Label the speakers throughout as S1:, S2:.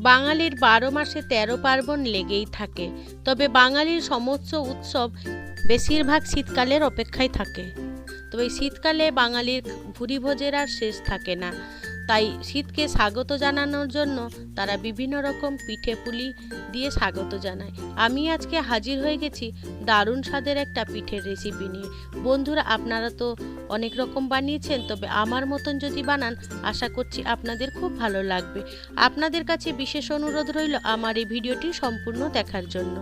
S1: বাঙালির বারো মাসে তেরো পার্বণ লেগেই থাকে, তবে বাঙালির সমস্ত উৎসব বেশিরভাগ শীতকালের অপেক্ষায় থাকে। তবে শীতকালে বাঙালির ভুরিভোজের আর শেষ থাকে না। তাই শীতকে স্বাগত জানানোর জন্য তারা বিভিন্ন রকম পিঠে পুলি দিয়ে স্বাগত জানায়। আমি আজকে হাজির হয়ে গেছি দারুণ স্বাদের একটা পিঠের রেসিপি নিয়ে। বন্ধুরা, আপনারা তো অনেক রকম বানিয়েছেন, তবে আমার মতন যদি বানান, আশা করছি আপনাদের খুব ভালো লাগবে। আপনাদের কাছে বিশেষ অনুরোধ রইল আমার এই ভিডিওটি সম্পূর্ণ দেখার জন্য।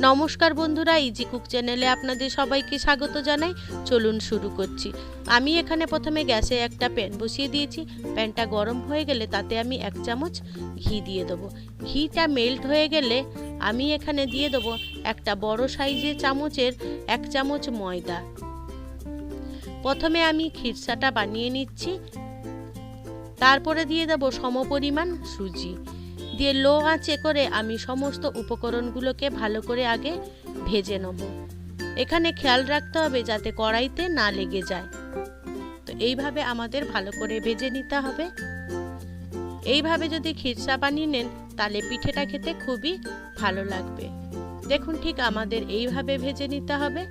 S1: নমস্কার বন্ধুরা ইজি কুক চ্যানেলে আপনাদের সবাইকে স্বাগত জানাই। চলুন শুরু করছি। আমি এখানে প্রথমে গ্যাসে একটা প্যান বসিয়ে দিয়েছি। প্যানটা গরম হয়ে গেলে তাতে আমি এক চামচ ঘি দিয়ে দেবো। ঘিটা মেল্ট হয়ে গেলে আমি এখানে দিয়ে দেবো একটা বড় সাইজের চামচের এক চামচ ময়দা। প্রথমে আমি খিরসাটা বানিয়ে নিচ্ছি। তারপরে দিয়ে দেবো সমপরিমাণ সুজি। দিয়ে লো আঁচে করে আমি সমস্ত উপকরণগুলোকে ভালো করে আগে ভেজে নেব। এখানে খেয়াল রাখতে হবে যাতে কড়াইতে না লেগে যায়। তো এইভাবে আমাদের ভালো করে ভেজে নিতে হবে। এইভাবে যদি খিরসা বানিয়ে নেন, তাহলে পিঠেটা খেতে খুবই ভালো লাগবে। দেখুন ঠিক আমাদের এইভাবে ভেজে নিতে হবে।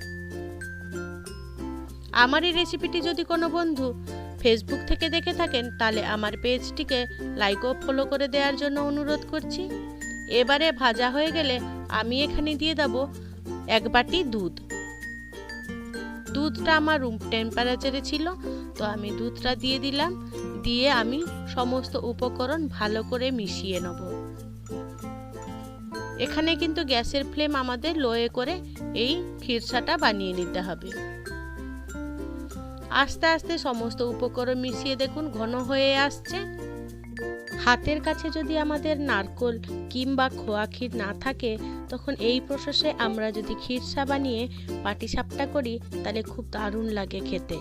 S1: আমার এই রেসিপিটি যদি কোনো বন্ধু ফেসবুক থেকে দেখে থাকেন, তাহলে আমার পেজটিকে লাইক ও ফলো করে দেওয়ার জন্য অনুরোধ করছি। এবারে ভাজা হয়ে গেলে আমি এখানে দিয়ে দেব এক বাটি দুধ। দুধটা আমার রুম টেম্পারেচারে ছিল, তো আমি দুধটা দিয়ে দিলাম, দিয়ে আমি সমস্ত উপকরণ ভালো করে মিশিয়ে নেব। এখানে কিন্তু গ্যাসের ফ্লেম আমাদের লোয়ে করে এই খিরসাটা বানিয়ে নিতে হবে। আস্তে আস্তে সমস্ত উপকরণ মিশিয়ে দেখুন, ঘন হয়ে আসছে। হাতের কাছে যদি আমাদের নারকোল কিংবা খোয়া ক্ষীর না থাকে, তখন এই প্রসেসে আমরা যদি খিরসা বানিয়ে পাটিসাপটা করি, তাহলে খুব দারুণ লাগে খেতে।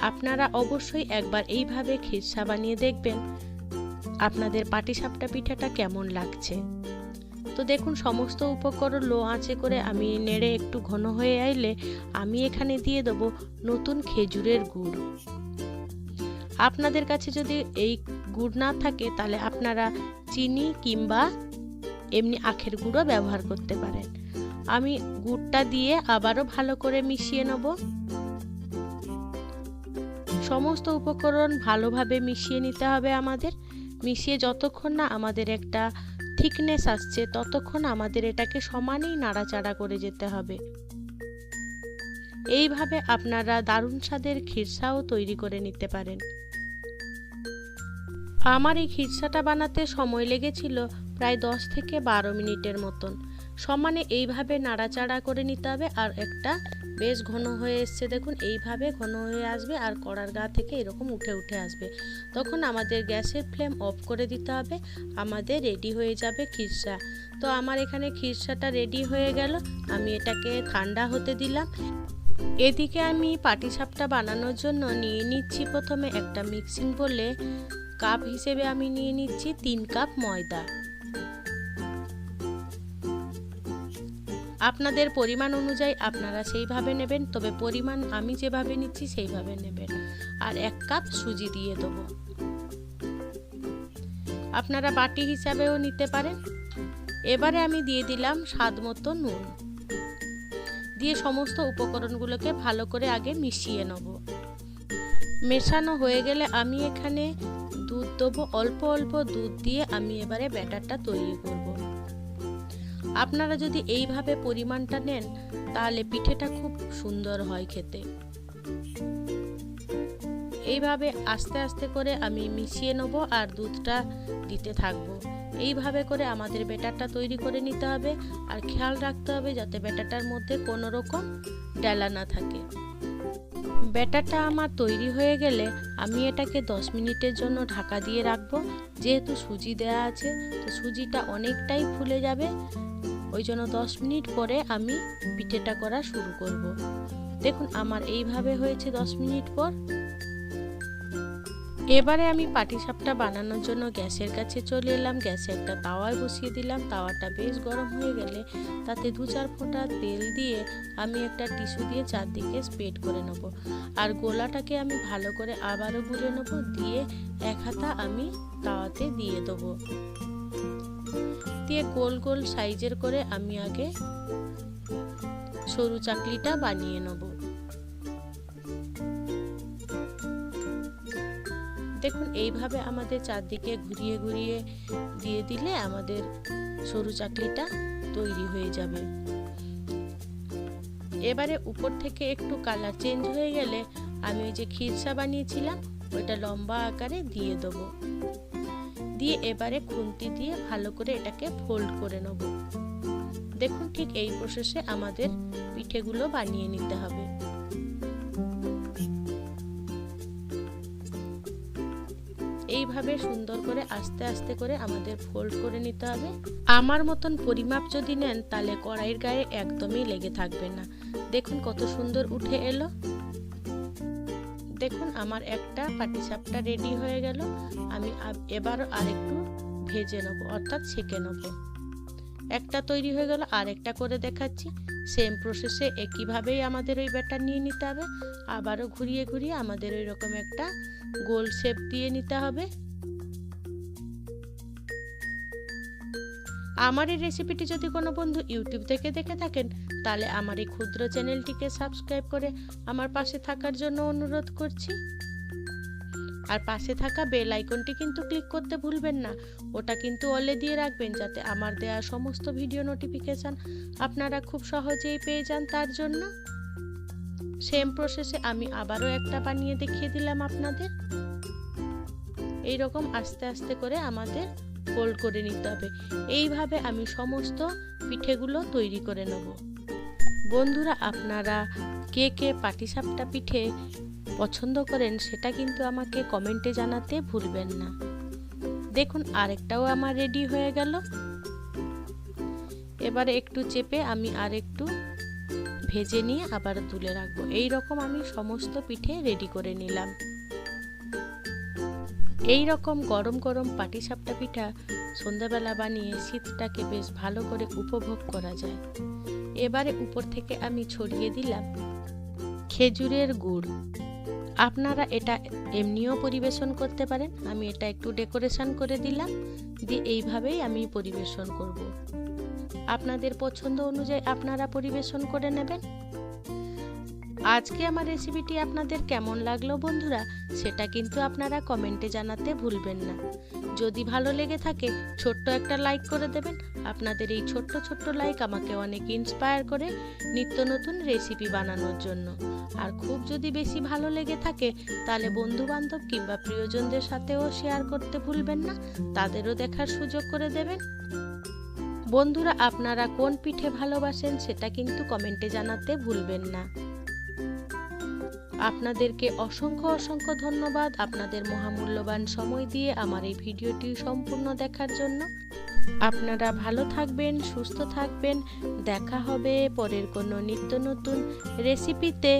S1: আপনারা অবশ্যই একবার এইভাবে খিরসা বানিয়ে দেখবেন। আপনাদের পাটিসাপটা পিঠাটা কেমন লাগছে? তো দেখুন, সমস্ত উপকরণ লো আঁচে করে আমি নেড়ে একটু ঘন হয়ে আইলে আমি এখানে দিয়ে দেবো নতুন খেজুরের গুড়। আপনাদের কাছে যদি এই গুড় না থাকে, তাহলে আপনারা চিনি কিংবা এমনি আখের গুঁড়ো ব্যবহার করতে পারেন। আমি গুড়টা দিয়ে আবারও ভালো করে মিশিয়ে নেব। সমস্ত উপকরণ ভালোভাবে মিশিয়ে নিতে হবে আমাদের। মিশিয়ে যতক্ষণ না আমাদের একটা থিকনেস আসছে, ততক্ষণ আমাদের এটাকে সমানেই নাড়াচাড়া করে যেতে হবে। এইভাবে আপনারা দারুণ স্বাদের খিরসাও তৈরি করে নিতে পারেন। আমার এই খিরসাটা বানাতে সময় লেগেছিল প্রায় দশ থেকে বারো মিনিটের মতন। সমানে এইভাবে নাড়াচাড়া করে নিতে হবে আর একটা বেশ ঘন হয়ে এসছে, দেখুন, এইভাবে ঘন হয়ে আসবে আর কড়ার গা থেকে এরকম উঠে উঠে আসবে। তখন আমাদের গ্যাসের ফ্লেম অফ করে দিতে হবে, আমাদের রেডি হয়ে যাবে খিরসা। তো আমার এখানে খিরসাটা রেডি হয়ে গেল, আমি এটাকে ঠান্ডা হতে দিলাম। এদিকে আমি পাটিসাপটা বানানোর জন্য নিয়ে নিচ্ছি প্রথমে একটা মিক্সিং বলে কাপ হিসেবে আমি নিয়ে নিচ্ছি তিন কাপ ময়দা। আপনাদের পরিমাণ অনুযায়ী আপনারা সেইভাবে নেবেন, তবে পরিমাণ আমি যেভাবে নিচ্ছি সেইভাবে নেবেন। আর এক কাপ সুজি দিয়ে দেবো। আপনারা বাটি হিসাবেও নিতে পারেন। এবারে আমি দিয়ে দিলাম স্বাদ মতো নুন। দিয়ে সমস্ত উপকরণগুলোকে ভালো করে আগে মিশিয়ে নেব। মেশানো হয়ে গেলে আমি এখানে দুধ দেবো। অল্প অল্প দুধ দিয়ে আমি এবারে ব্যাটারটা তৈরি করব। আপনারা যদি এইভাবে পরিমাণটা নেন, তাহলে পিঠেটা খুব সুন্দর হয় খেতে। এইভাবে আস্তে আস্তে করে আমি মিশিয়ে নেব আর দুধটা দিতে থাকব। এইভাবে করে আমাদের ব্যাটারটা তৈরি করে নিতে হবে আর খেয়াল রাখতে হবে যাতে ব্যাটারটার মধ্যে কোনো রকম ডালা না থাকে। ব্যাটারটা আমার তৈরি হয়ে গেলে আমি এটাকে 10 মিনিটের জন্য ঢাকা দিয়ে রাখব। যেহেতু সুজি দেয়া আছে, তো সুজিটা অনেকটাই ফুলে যাবে। ওই জন্য 10 মিনিট পরে আমি পিঠেটা করা শুরু করব। দেখুন, আমার এইভাবে হয়েছে 10 মিনিট পর। এবারে আমি পাটিসাপটা বানানোর জন্য গ্যাসের কাছে চলে এলাম, গ্যাসে একটা তাওয়ায় বসিয়ে দিলাম। তাওয়াটা বেশ গরম হয়ে গেলে তাতে দু চার ফোঁটা তেল দিয়ে আমি একটা টিস্যু দিয়ে চারদিকে স্প্রেড করে নেব। আর গোলাটাকে আমি ভালো করে আবারও গুলে নেব, দিয়ে এক হাতা আমি তাওয়াতে দিয়ে দেবো। দিয়ে গোল গোল সাইজের করে আমি আগে সরু চাকলিটা বানিয়ে নেব। দেখুন, এইভাবে আমাদের চারদিকে ঘুরিয়ে ঘুরিয়ে দিয়ে দিলে আমাদের সরু চাকলিটা তৈরি হয়ে যাবে। এবারে উপর থেকে একটু কালার চেঞ্জ হয়ে গেলে আমি ওই যে খিরসা বানিয়েছিলাম, ওইটা লম্বা আকারে দিয়ে দেবো। দিয়ে এবারে খুন্তি দিয়ে ভালো করে এটাকে ফোল্ড করে নেব। দেখুন ঠিক এই প্রসেসে আমাদের পিঠেগুলো বানিয়ে নিতে হবে। এইভাবে সুন্দর করে আস্তে আস্তে করে আমাদের ফোল্ড করে নিতে হবে। আমার মতন পরিমাপ যদি নেন, তাহলে কড়াইয়ের গায়ে একদমই লেগে থাকবে না। দেখুন কত সুন্দর উঠে এলো। দেখুন আমার একটা পাটিসাপটা রেডি হয়ে গেল। আমি এবার আরেকটু ভেজে নেব, অর্থাৎ ছেঁকে নেব। একটা তৈরি হয়ে গেল আর একটা করে দেখাচ্ছি। সেম প্রসেসে একইভাবেই আমাদের ওই ব্যাটার নিয়ে নিতে হবে। আবারও ঘুরিয়ে ঘুরিয়ে আমাদের ওই রকম একটা গোল শেপ দিয়ে নিতে হবে। আমার এই রেসিপিটি যদি কোনো বন্ধু ইউটিউব থেকে দেখে থাকেন, তাহলে আমার এই ক্ষুদ্র চ্যানেলটিকে সাবস্ক্রাইব করে আমার পাশে থাকার জন্য অনুরোধ করছি। আর পাশে থাকা বেল আইকনটি কিন্তু ক্লিক করতে ভুলবেন না। ওটা কিন্তু অলে দিয়ে রাখবেন যাতে আমার দেওয়া সমস্ত ভিডিও নোটিফিকেশান আপনারা খুব সহজেই পেয়ে যান তার জন্য। সেম প্রসেসে আমি আবারও একটা বানিয়ে দেখিয়ে দিলাম আপনাদের। এই রকম আস্তে আস্তে করে আমাদের ফোল্ড করে নিতে হবে। এইভাবে আমি সমস্ত পিঠেগুলো তৈরি করে নেব। বন্ধুরা, আপনারা কে কে পাটিসাপটা পিঠে পছন্দ করেন, সেটা কিন্তু আমাকে কমেন্টে জানাতে ভুলবেন না। দেখুন, আরেকটাও আমার রেডি হয়ে গেল। এবারে একটু চেপে আমি আর একটু ভেজে নিয়ে আবার তুলে রাখব। এই রকম আমি সমস্ত পিঠে রেডি করে নিলাম। এই রকম গরম গরম পাটিসাপটা পিঠা সন্ধ্যাবেলা বানিয়ে শীতটাকে বেশ ভালো করে উপভোগ করা যায়। এবারে উপর থেকে আমি ছড়িয়ে দিলাম খেজুরের গুড়। আপনারা এটা এমনিও পরিবেশন করতে পারেন। আমি এটা একটু ডেকোরেশন করে দিলাম, দিয়ে এইভাবেই আমি পরিবেশন করব। আপনাদের পছন্দ অনুযায়ী আপনারা পরিবেশন করে নেবেন। আজকে আমার রেসিপিটি আপনাদের কেমন লাগল বন্ধুরা, সেটা কিন্তু আপনারা কমেন্টে জানাতে ভুলবেন না। যদি ভালো লেগে থাকে, ছোট্ট একটা লাইক করে দেবেন। আপনাদের এই ছোট্ট ছোট্ট লাইক আমাকে অনেক ইন্সপায়ার করে নিত্য নতুন রেসিপি বানানোর জন্য। আর খুব যদি বেশি ভালো লেগে থাকে, তাহলে বন্ধু বান্ধব কিংবা প্রিয়জনদের সাথেও শেয়ার করতে ভুলবেন না, তাদেরও দেখার সুযোগ করে দেবেন। বন্ধুরা, আপনারা কোন পিঠে ভালোবাসেন, সেটা কিন্তু কমেন্টে জানাতে ভুলবেন না। আপনাদেরকে অসংখ্য অসংখ্য ধন্যবাদ আপনাদের মহামূল্যবান সময় দিয়ে আমার এই ভিডিওটি সম্পূর্ণ দেখার জন্য। আপনারা ভালো থাকবেন, সুস্থ থাকবেন। দেখা হবে পরের কোনো নিত্য নতুন রেসিপিতে